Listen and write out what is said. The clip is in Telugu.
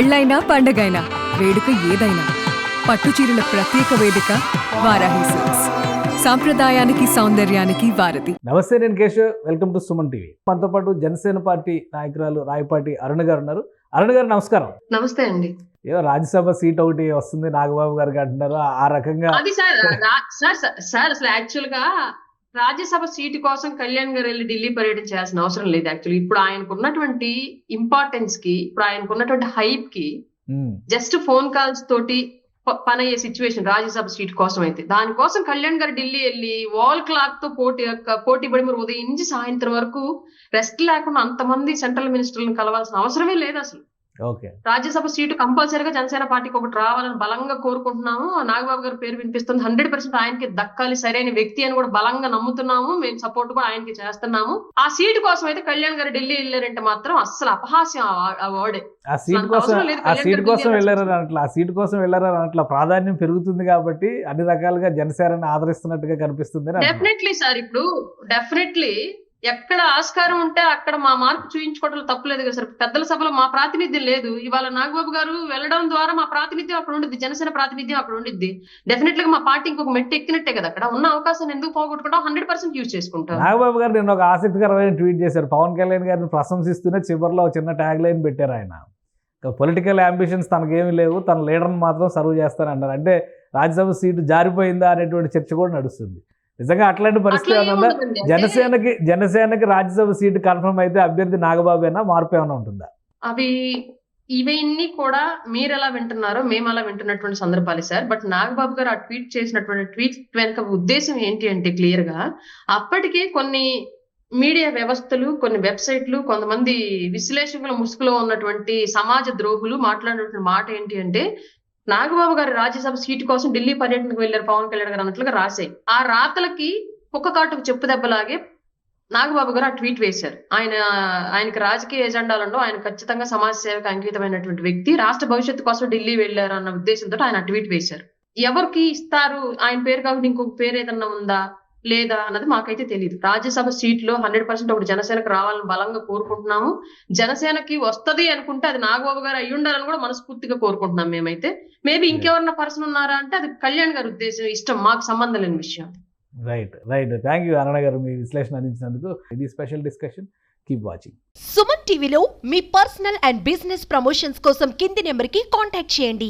పెళ్ళైనా పండగైనా వేడుక ఏదైనా పట్టుచీరల ప్రత్యేక వేదిక వారాహి సిల్క్స్. సాంప్రదాయానికి సౌందర్యానికి వారధి. నమస్తే నేను Keshav. Welcome to Suman TV. మనతో పాటు జనసేన పార్టీ నాయకురాలు రాయపాటి అరుణ్ గారు ఉన్నారు. అరుణ్ గారు నమస్కారం. నమస్తే అండి. ఏదో రాజ్యసభ సీట్ ఒకటి వస్తుంది నాగబాబు గారికి అంటున్నారు. ఆ- రకంగా అది సార్ సార్ సార్- సార్ అసలు యాక్చువల్గా రాజ్యసభ సీటు కోసం కళ్యాణ్ గారు వెళ్ళి ఢిల్లీ పర్యటన చేయాల్సిన అవసరం లేదు యాక్చువల్లీ ఇప్పుడు ఆయనకు ఉన్నటువంటి ఇంపార్టెన్స్కి ఇప్పుడు ఆయనకు ఉన్నటువంటి హైప్కి జస్ట్ ఫోన్ కాల్స్ తోటి పని అయ్యే సిచ్యువేషన్ రాజ్యసభ సీట్ కోసం అయితే. దానికోసం కళ్యాణ్ గారు ఢిల్లీ వెళ్ళి వాల్ క్లాక్తో పోటీ పోటీ పడి మరి ఉదయం నుంచి సాయంత్రం వరకు రెస్ట్ లేకుండా అంతమంది సెంట్రల్ మినిస్టర్లను కలవాల్సిన అవసరమే లేదు అసలు. రాజ్యసభ సీటు కంపల్సరీగా జనసేన పార్టీకి ఒకటి రావాలని బలంగా కోరుకుంటున్నాము. నాగబాబు గారి పేరు వినిపిస్తుంది. హండ్రెడ్ పర్సెంట్ ఆయనకి దక్కాలి సరైన వ్యక్తి అని కూడా బలంగా నమ్ముతున్నాము. మేము సపోర్ట్ కూడా ఆయనకి చేస్తున్నాము. ఆ సీటు కోసం అయితే కళ్యాణ్ గారు ఢిల్లీ వెళ్ళారంటే మాత్రం అస్సలు అపహాస్యం ఆ- ఆ వర్డే ఆ సీట్ కోసం ఆ సీట్ కోసం వెళ్ళారని అట్లా ఆ సీట్ కోసం వెళ్ళారని అట్లా ప్రాధాన్యం పెరుగుతుంది కాబట్టి అన్ని రకాలుగా జనసేనని ఆదరిస్తున్నట్టుగా కనిపిస్తుంది. డెఫినెట్లీ సార్ ఇప్పుడు డెఫినెట్లీ ఎక్కడ ఆస్కారం ఉంటే అక్కడ మా మార్పు చూపించుకోవడం తప్పలేదు కదా సార్. పెద్దల సభలో మా ప్రాతినిధ్యం లేదు. ఇవాళ నాగబాబు గారు వెళ్ళడం ద్వారా మా ప్రాతినిధ్యం అక్కడ ఉండిద్ది. జనసేన ప్రాతినిధ్యం అక్కడ ఉండిద్ది. డెఫినెట్గా మా పార్టీ ఇంకొక మెట్టు ఎక్కినట్టే కదా. అక్కడ ఉన్న అవకాశాన్ని ఎందుకు పోగొట్టుకుంటాం? హండ్రెడ్ పర్సెంట్ యూజ్ చేసుకుంటాం. నాగబాబు గారు నేను ఒక ఆసక్తికరమైన ట్వీట్ చేశారు. పవన్ కళ్యాణ్ గారిని ప్రశంసిస్తూనే చివరిలో ఒక చిన్న ట్యాగ్ లైన్ పెట్టారు ఆయన. పొలిటికల్ అంబిషన్స్ తనకేమీ లేవు. తన లీడర్ని మాత్రం సర్వ్ చేస్తానన్నారు. అంటే రాజ్యసభ సీటు జారిపోయిందా అనేటువంటి చర్చ కూడా నడుస్తుంది. నిజంగా అట్లాంటి పరిస్థితి ఉందా? జనసేనకి జనసేనకి రాజ్యసభ సీటు కన్ఫర్మ్ అయితే అభ్యర్థి నాగబాబేనా మార్పు ఏమైనా ఉంటుందా? అవి ఇవన్నీ కూడా మీరు ఎలా వింటున్నారో మేము అలా వింటున్నటువంటి సందర్భాలే సార్. బట్ నాగబాబు గారు ఆ ట్వీట్ చేసినటువంటి ట్వీట్ వెనక ఉద్దేశం ఏంటి అంటే క్లియర్గా అప్పటికే కొన్ని మీడియా వ్యవస్థలు కొన్ని వెబ్సైట్లు కొంతమంది విశ్లేషకుల ముసుగులో ఉన్నటువంటి సమాజ ద్రోహులు మాట్లాడినటువంటి మాట ఏంటి అంటే నాగబాబు గారి రాజ్యసభ సీటు కోసం ఢిల్లీ పర్యటనకు వెళ్ళారు పవన్ కళ్యాణ్ గారు అన్నట్లుగా రాశాయి. ఆ రాతలకి కుక్క కాటుకు చెప్పు దెబ్బలాగే నాగబాబు గారు ఆ ట్వీట్ వేశారు. ఆయన ఆయనకి రాజకీయ ఎజెండాలు ఆయన ఖచ్చితంగా సమాజ సేవకు అంకితమైనటువంటి వ్యక్తి. రాష్ట్ర భవిష్యత్తు కోసం ఢిల్లీ వెళ్ళారు అన్న ఉద్దేశంతో ఆయన ఆ ట్వీట్ వేశారు. ఎవరికి ఇస్తారు? ఆయన పేరు కాకుండా ఇంకొక పేరు ఏదన్నా ఉందా? లేదా అన్నది మాకైతే తెలియదు రాజ్యసభ సీట్లో హండ్రెడ్ పర్సెంట్ ఒకటి జనసేనకు రావాలని బలంగా కోరుకుంటున్నాము. జనసేనకి వస్తది అనుకుంటే అది నాగబాబు గారు అయి ఉండాలని కూడా మనస్ఫూర్తిగా కోరుకుంటున్నాం మేమైతే. మేబీ ఇంకెవరన్నా పర్సన్ ఉన్నారా అంటే అది కళ్యాణ్ గారి ఉద్దేశం ఇష్టం మాకు సంబంధం లేని విషయం. Right right thank you Aruna garu మీ విశ్లేషణ అందించినందుకు ఇది special discussion keep watching Suman టీవీలో మీ పర్సనల్ అండ్ బిజినెస్ ప్రమోషన్స్ కోసం కింది నెంబర్కి కాంటాక్ట్ చేయండి.